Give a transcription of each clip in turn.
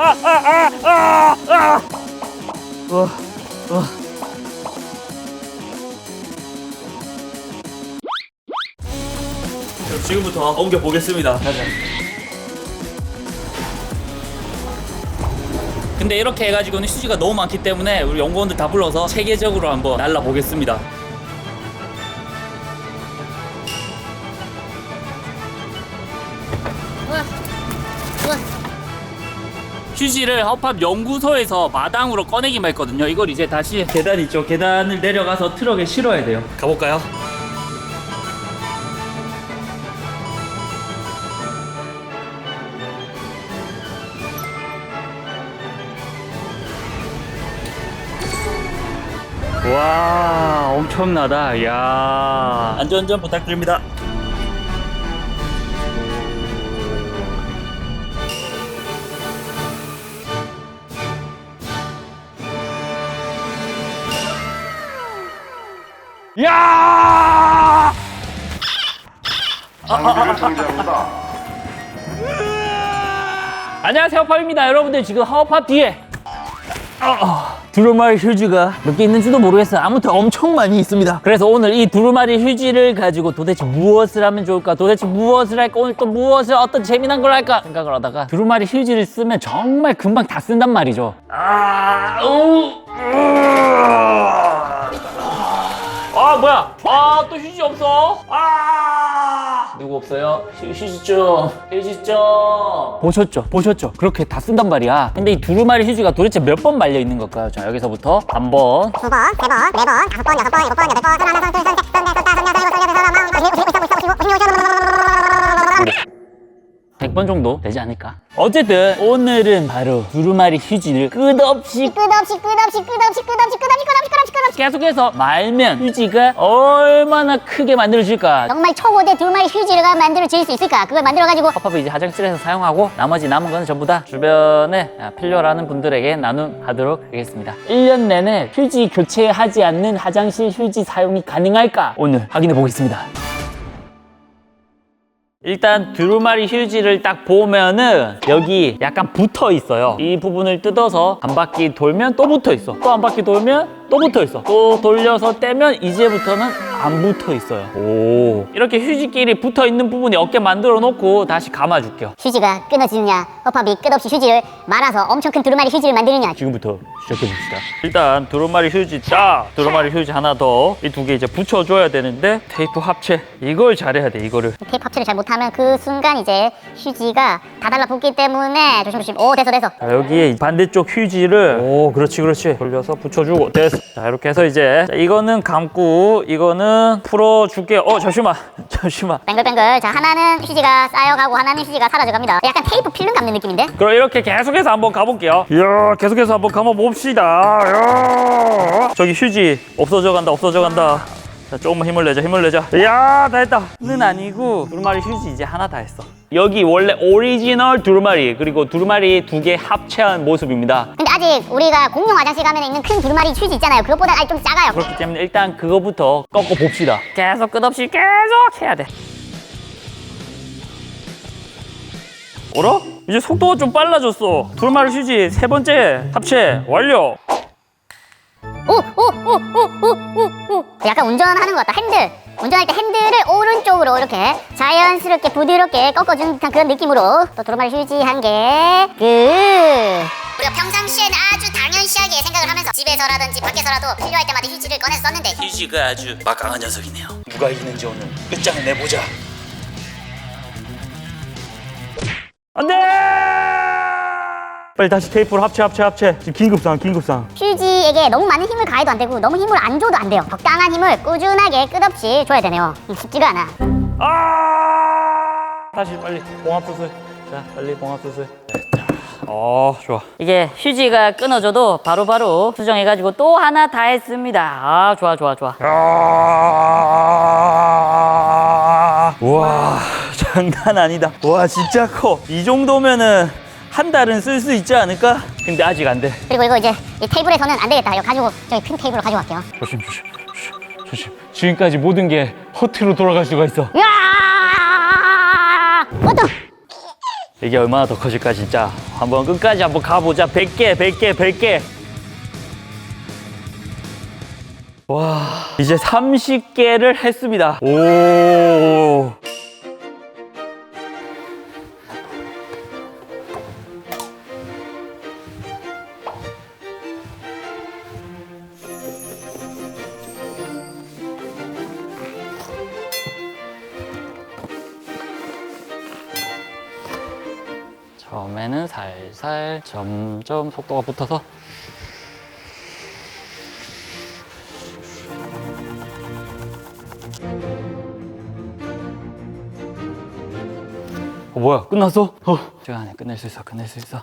아, 아, 아, 아. 어, 어. 그럼 지금부터 옮겨 보겠습니다. 가자. 근데 이렇게 해가지고는 휴지가 너무 많기 때문에 우리 연구원들 다 불러서 체계적으로 한번 날라 보겠습니다. 휴지를 허팝 연구소에서 마당으로 꺼내기만 했거든요. 이걸 이제 다시 계단 있죠. 계단을 내려가서 트럭에 실어야 돼요. 가볼까요? 와 엄청나다 야 안전운전 부탁드립니다 야! 장비를 정지합니다. 안녕하세요 팝입니다. 여러분들 지금 하우팝 뒤에 아, 두루마리 휴지가 몇 개 있는지도 모르겠어요. 아무튼 엄청 많이 있습니다. 그래서 오늘 이 두루마리 휴지를 가지고 도대체 무엇을 하면 좋을까? 도대체 무엇을 할까? 오늘 또 무엇을 어떤 재미난 걸 할까? 생각을 하다가 두루마리 휴지를 쓰면 정말 금방 다 쓴단 말이죠. 아, 우, 뭐야 아 또 휴지 없어 아 누구 없어요 휴, 휴지 좀 휴지 좀 보셨죠 보셨죠 그렇게 다 쓴단 말이야 근데 이 두루마리 휴지가 도대체 몇 번 말려 있는 걸까요 자 여기서부터 한 번 두 번, 세 번, 네 번, 다섯 번, 여섯 번, 일곱 번, 여덟 번, 하나, 둘, 셋, 넷, 다섯, 여섯, 일곱, 여덟, 여덟, 여덟, 아홉, 열, 열하나, 둘, 셋, 넷, 다섯, 여섯, 일곱, 100번 정도 되지 않을까 어쨌든 오늘은 바로 두루마리 휴지를 끝없이 끝없이, 끝없이, 끝없이, 끝없이, 끝없이, 끝없이, 끝없이, 끝없이. 계속해서 말면 휴지가 얼마나 크게 만들어질까 정말 초고대 두 마리 휴지가 만들어질 수 있을까? 그걸 만들어가지고 컵밥을 이제 화장실에서 사용하고 나머지 남은 거는 전부 다 주변에 필요로 하는 분들에게 나눔하도록 하겠습니다. 1년 내내 휴지 교체하지 않는 화장실 휴지 사용이 가능할까? 오늘 확인해 보겠습니다. 일단 두루마리 휴지를 딱 보면은 여기 약간 붙어 있어요. 이 부분을 뜯어서 한 바퀴 돌면 또 붙어 있어. 또 한 바퀴 돌면 또 붙어 있어. 또 돌려서 떼면 이제부터는 안 붙어 있어요. 오. 이렇게 휴지끼리 붙어 있는 부분이 어깨 만들어 놓고 다시 감아 줄게요. 휴지가 끊어지느냐, 허팝이 끝없이 휴지를 말아서 엄청 큰 두루마리 휴지를 만드느냐. 지금부터 시작해 봅시다. 일단 두루마리 휴지 짜, 두루마리 휴지 하나 더. 이 두 개 이제 붙여 줘야 되는데 테이프 합체. 이걸 잘해야 돼. 이거를. 테이프 합체를 잘 못하면 그 순간 이제 휴지가 다 달라붙기 때문에 조심조심. 오, 됐어, 됐어. 자, 여기에 반대쪽 휴지를 오 그렇지 그렇지 돌려서 붙여주고 됐어 자 이렇게 해서 이제 자, 이거는 감고 이거는 풀어줄게요 어 잠시만 잠시만 뱅글뱅글. 자, 하나는 휴지가 쌓여가고 하나는 휴지가 사라져갑니다. 약간 테이프 필름 감는 느낌인데? 그럼 이렇게 계속해서 한번 가볼게요 이야 계속해서 한번 감아봅시다 이야. 저기 휴지 없어져 간다 없어져 간다 자 조금만 힘을 내자 힘을 내자 이야 다 했다 는 아니고 두루마리 휴지 이제 하나 다 했어 여기 원래 오리지널 두루마리 그리고 두루마리 두 개 합체한 모습입니다 근데 아직 우리가 공용 화장실 가면 있는 큰 두루마리 휴지 있잖아요. 그것보다 아직 좀 작아요. 그렇기 때문에 일단 그거부터 꺾어 봅시다. 계속 끝없이 계속 해야 돼. 어라? 이제 속도가 좀 빨라졌어. 두루마리 휴지 세 번째 합체 완료. 오, 오, 오, 오, 오, 오, 오. 약간 운전하는 것 같다. 핸들. 운전할 때 핸들을 오른쪽으로 이렇게 자연스럽게 부드럽게 꺾어주는 듯한 그런 느낌으로 또 두루마리 휴지 한 개. 끝. 우리가 평상시에는 아주 당연시하게 생각을 하면서 집에서라든지 밖에서라도 필요할 때마다 휴지를 꺼내서 썼는데 휴지가 아주 막강한 녀석이네요. 누가 이기는지 오늘 끝장을 내보자. 안돼! 빨리 다시 테이프로 합체 합체 합체. 지금 긴급상 긴급상. 휴 지에게 너무 많은 힘을 가해도 안 되고 너무 힘을 안 줘도 안 돼요. 적당한 힘을 꾸준하게 끝없이 줘야 되네요. 쉽지가 않아. 아! 다시 빨리 봉합 수술. 자, 빨리 봉합 수술. 어, 좋아. 이게 휴지가 끊어져도 바로바로 수정해가지고 또 하나 다 했습니다. 아, 좋아, 좋아, 좋아. 와, 장난 아니다. 와, 진짜 커. 이 정도면은 한 달은 쓸 수 있지 않을까? 근데 아직 안 돼. 그리고 이거 이제 이 테이블에서는 안 되겠다. 이거 가지고 저기 큰 테이블로 가져갈게요. 조심, 조심, 조심, 조심. 지금까지 모든 게 허투루 돌아갈 수가 있어. 야! 어떤? 이게 얼마나 더 커질까 진짜 한번 끝까지 한번 가보자 100개 100개 100개 와 이제 30개를 했습니다 오 처음에는 살살 점점 속도가 붙어서 어 뭐야? 끝났어? 어. 안에 끝낼 수 있어 끝낼 수 있어.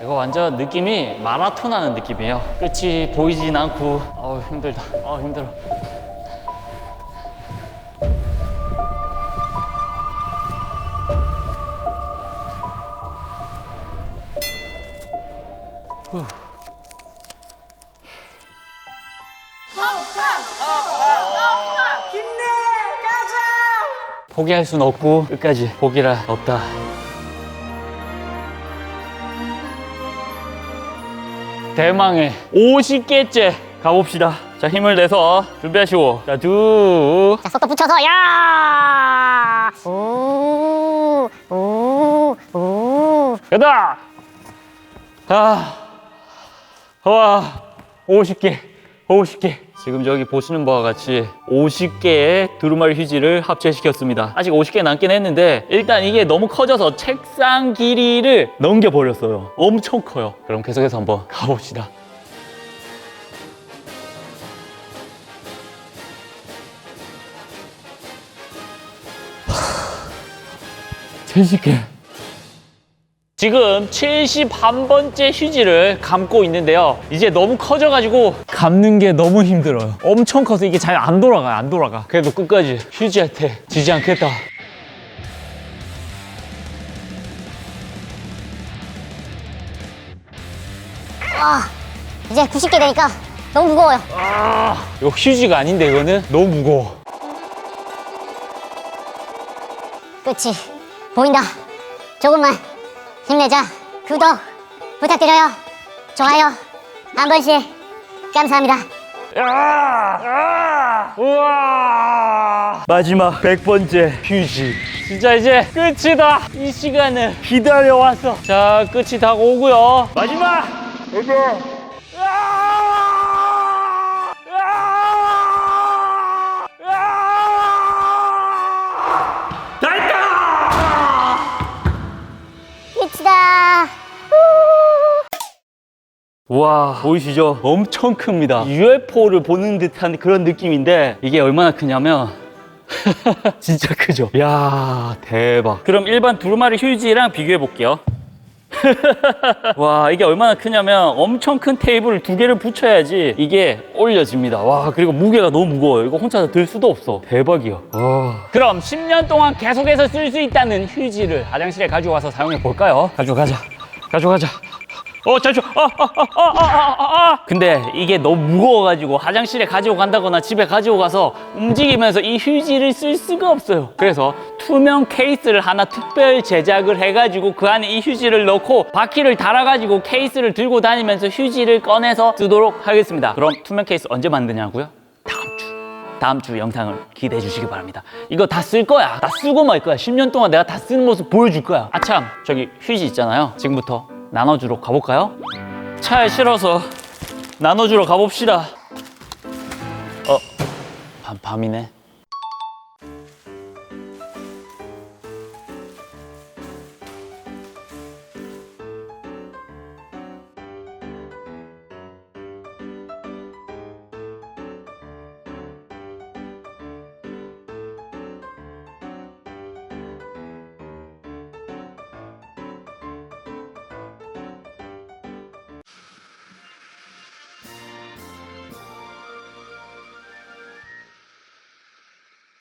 이거 완전 느낌이 마라톤 하는 느낌이에요. 끝이 보이진 않고. 어우 힘들다. 어 힘들어 포기할 순 없고 끝까지 포기라 없다. 대망의 50개째 가봅시다. 자 힘을 내서 준비하시고 자 두. 자, 속도 붙여서 야! 오! 오! 오! 가다. 아, 와, 50개, 50개. 지금 저기 보시는 바와 같이 50개의 두루마리 휴지를 합체시켰습니다. 아직 50개 남긴 했는데 일단 이게 너무 커져서 책상 길이를 넘겨버렸어요. 엄청 커요. 그럼 계속해서 한번 가봅시다. 하, 70개. 지금 71번째 휴지를 감고 있는데요. 이제 너무 커져가지고 감는 게 너무 힘들어요. 엄청 커서 이게 잘 안 돌아가요. 안 돌아가. 그래도 끝까지 휴지한테 지지 않겠다. 아, 이제 90개 되니까 너무 무거워요. 이거 휴지가 아닌데 이거는 너무 무거워. 끝이 보인다. 조금만 힘내자. 구독 부탁드려요. 좋아요 한 번씩 감사합니다. 우와! 마지막 100번째 휴지. 진짜 이제 끝이다. 이 시간을 기다려왔어. 자, 끝이 다 오고요. 마지막! 다 했다! 끝이다. 와 보이시죠? 엄청 큽니다. UFO를 보는 듯한 그런 느낌인데 이게 얼마나 크냐면 진짜 크죠? 야 대박. 그럼 일반 두루마리 휴지랑 비교해 볼게요. 와 이게 얼마나 크냐면 엄청 큰 테이블을 두 개를 붙여야지 이게 올려집니다 와 그리고 무게가 너무 무거워요 이거 혼자 들 수도 없어 대박이야 와. 그럼 10년 동안 계속해서 쓸 수 있다는 휴지를 화장실에 가져와서 사용해 볼까요? 가져가자 가져가자 어 잠시만. 아, 아, 아, 아, 아, 아, 아. 근데 이게 너무 무거워가지고 화장실에 가지고 간다거나 집에 가지고 가서 움직이면서 이 휴지를 쓸 수가 없어요. 그래서 투명 케이스를 하나 특별 제작을 해가지고 그 안에 이 휴지를 넣고 바퀴를 달아가지고 케이스를 들고 다니면서 휴지를 꺼내서 쓰도록 하겠습니다. 그럼 투명 케이스 언제 만드냐고요? 다음 주. 다음 주 영상을 기대해 주시기 바랍니다. 이거 다 쓸 거야. 다 쓰고 말 거야. 10년 동안 내가 다 쓰는 모습 보여줄 거야. 아참 저기 휴지 있잖아요. 지금부터 나눠주러 가볼까요? 차에 실어서 나눠주러 가봅시다 어 밤, 밤이네